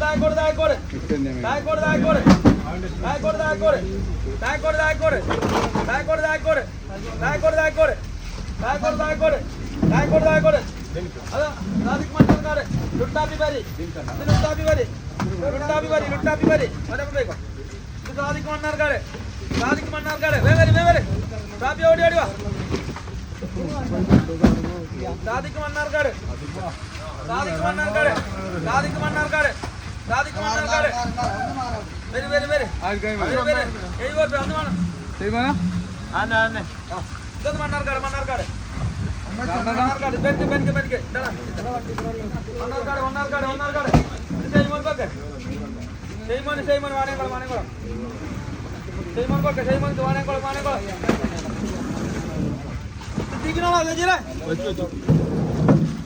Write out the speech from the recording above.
താഴെക്കോട് താഴെക്കോട് താഴെക്കോട് താഴെക്കോട് താഴെക്കോട് താഴെക്കോട് താഴെക്കോട് താഴെക്കോട് താഴെക്കോട് താഴെക്കോട് താഴെക്കോട് താഴെക്കോട് താഴെക്കോട് താഴെക്കോട് താഴെക്കോട് താഴെക്കോട് അത് സാദിഖ് മണ്ണാർക്കാട് ലുട്ടാപ്പി വരി ലുട്ടാപ്പി വരി ലുട്ടാപ്പി വരി ലുട്ടാപ്പി വരി പോയിക്കോ ഇത് സാദിഖ് മണ്ണാർക്കാട്. സാദിഖ് മണ്ണാർക്കാട്. വേ വരി വേ വരി. ലുട്ടാപ്പി ഓടി ഓടി വാ. സാദിഖ് മണ്ണാർക്കാട്. സാദിഖ് മണ്ണാർക്കാട്. സാദിഖ് മണ്ണാർക്കാട്. മണ്ണാർക്കാട് മണ്ണാർക്കാട്. മണ്ണാർക്കാട് ബെൻക്ക് ബെൻക്ക് ബെൻക്ക്. മണ്ണാർക്കാട് മണ്ണാർക്കാട് മണ്ണാർക്കാട്. ഷെയ്മോൻ പക്കെ. ഷെയ്മോൻ ഷെയ്മോൻ വാണേക്കുളം വാണേക്കുളം ഷെയ്മോൻ പക്കെ ഷെയ്മോൻ വാണേക്കുളം വാണേക്കുളം തിരിക്കണോ അല്ലേ